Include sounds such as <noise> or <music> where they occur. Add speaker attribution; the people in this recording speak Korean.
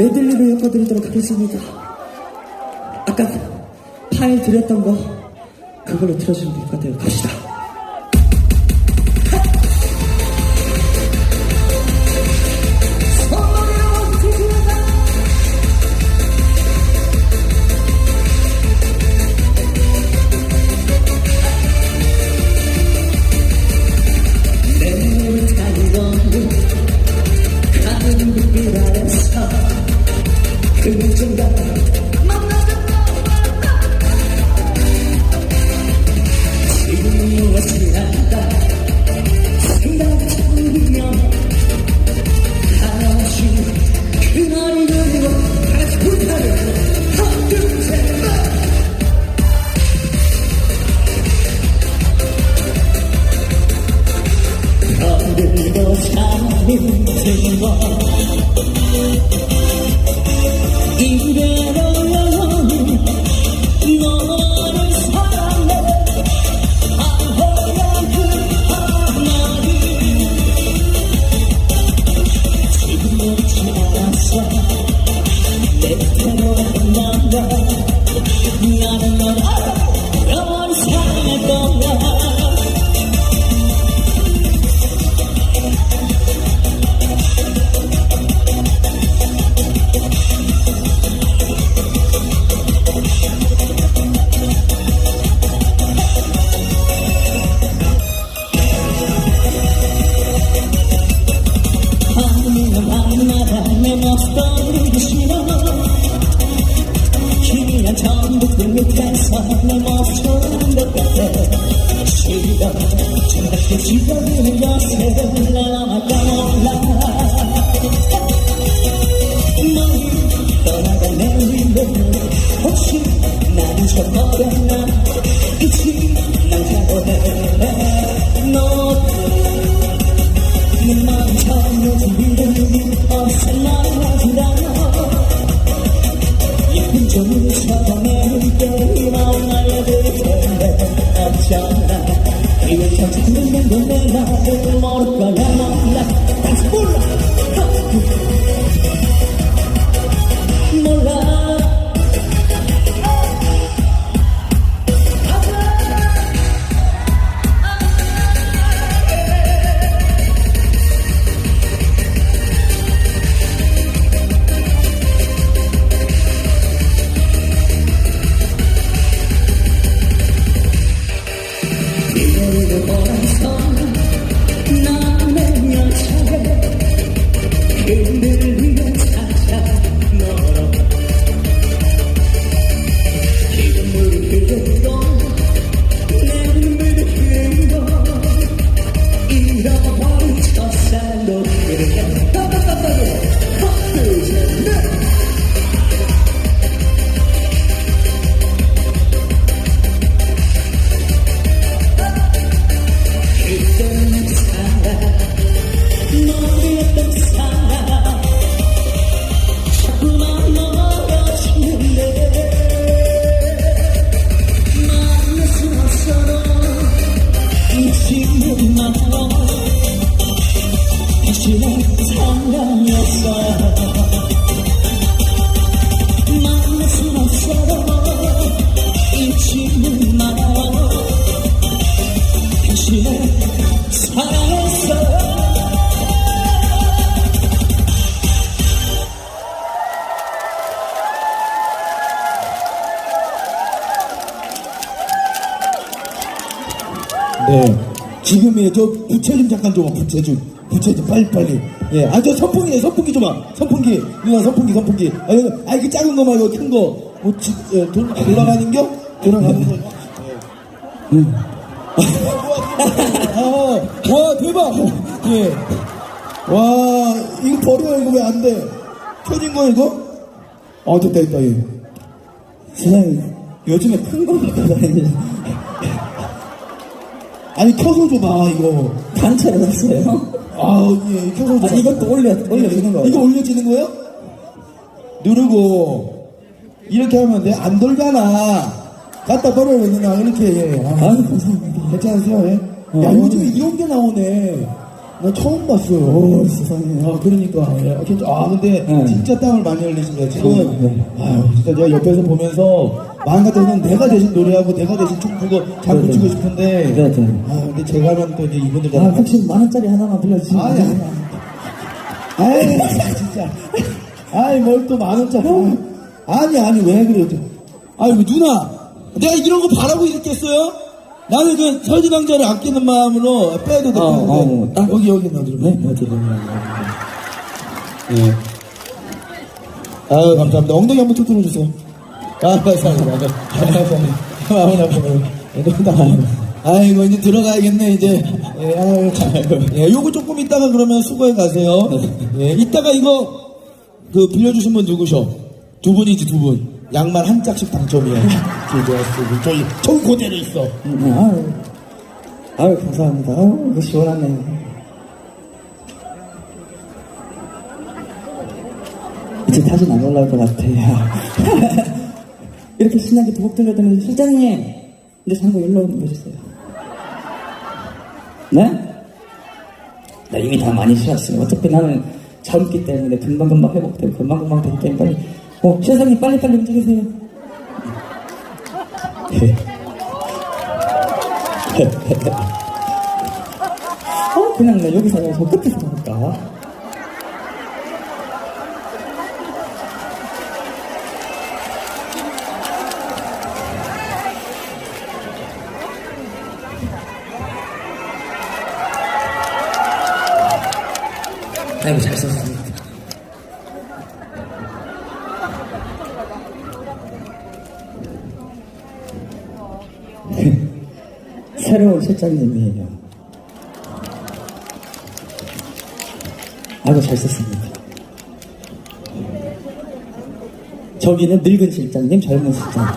Speaker 1: 메들리로 엮어드리도록 하겠습니다. 아까 파일 드렸던 거 그걸로 틀어주면 될 것 같아요. 갑시다. 희미한 전부터 밑에서 내모 이 걸어서 남의 열차에 흔들
Speaker 2: 네. 지금이에요. 저 부채 좀 잠깐 좀, 부채 좀. 부채 좀 빨리빨리. 예. 아, 저 선풍기에 선풍기 좀 와. 선풍기. 누나 선풍기, 선풍기. 아, 이거, 아, 이거 작은 거 말고 큰 거. 뭐, 지, 예, 돈, 돌아가는 겨? 돌아가는 거. 예. 음. 아, <laughs> 와, 대박! 예. 와, 이거 버려, 이거 왜 안 돼? 켜진 거, 이거? 아, 됐다, 됐다, 예.
Speaker 1: 사장님 요즘에 큰거 갖고 다니는
Speaker 2: 아니, 켜서 줘봐, 이거.
Speaker 1: 단체로 놨어요
Speaker 2: 아, 예, 켜서 줘봐.
Speaker 1: 아, 이것도 올려, 올려주는 거예요
Speaker 2: 이거 올려지는 거예요? 누르고 이렇게 하면 돼? 안 돌잖아. 갖다 버려요 그냥 이렇게. 예. 아,
Speaker 1: 아유 감사합니다
Speaker 2: 괜찮으세요? 예? 야
Speaker 1: 어.
Speaker 2: 요즘에 이런 게 나오네. 나 처음 봤어요.
Speaker 1: 오, 세상에.
Speaker 2: 아, 그러니까. 예. 아, 진짜- 아, 근데
Speaker 1: 네.
Speaker 2: 진짜 땀을 많이 흘리시네요. 지금,
Speaker 1: 네.
Speaker 2: 아유, 진짜 제가 옆에서 보면서, 마음 같아서는 내가 대신 노래하고 내가 대신 춤 추고 잘
Speaker 1: 네, 네.
Speaker 2: 싶은데,
Speaker 1: 네, 네.
Speaker 2: 아, 근데 제가 하면 또 이제 이분들
Speaker 1: 아, 혹시 만 원짜리 하나만 빌려주시면
Speaker 2: 아니, 아니. 아이, 진짜. 아이, 뭘 또 만 원짜리. 아니, 아니, 왜 그래요? 아이고, 누나. 내가 이런 거 바라고 이랬겠어요? 나는 그 서지강자를 아끼는 마음으로 빼도 돼.
Speaker 1: 어,
Speaker 2: 돼.
Speaker 1: 어, 딱.
Speaker 2: 여기, 여기 놔두면.
Speaker 1: 네.
Speaker 2: 예. 아유, 감사합니다. 엉덩이 한번 툭 틀어주세요. 아, 감사합니다. 감사합니다. 아무나 보면. 아이고, 이제 들어가야겠네, 이제. 예, 아유, 참. 예, 요거 조금 이따가 그러면 수고해 가세요. 예, 이따가 이거, 그, 빌려주신 분 누구셔? 두 분이지, 두 분. 양말 한 짝씩 당첨이야. 좋았어. 저희, 그대로 있어.
Speaker 1: 네, 아유, 아유, 감사합니다. 아유, 이거 시원하네요. 이제 다시는 안 올라올 것 같아요. <laughs> 이렇게 신나게 도곡 들려드는 실장님, 이제 장고 일로 오셔주세요. 네? 나 이미 다 많이 쉬었어요. 어차피 나는 젊기 때문에 금방금방 회복되고 금방금방 되기 때문에 빨리, 어, 실장님 빨리빨리 움직이세요. 어, 그냥 나 여기서 저 끝에서 볼까? 아이고, 잘 썼습니다. 새로운 실장님이에요. 아이고, 잘 썼습니다. 저기는 늙은 실장님, 젊은 실장님.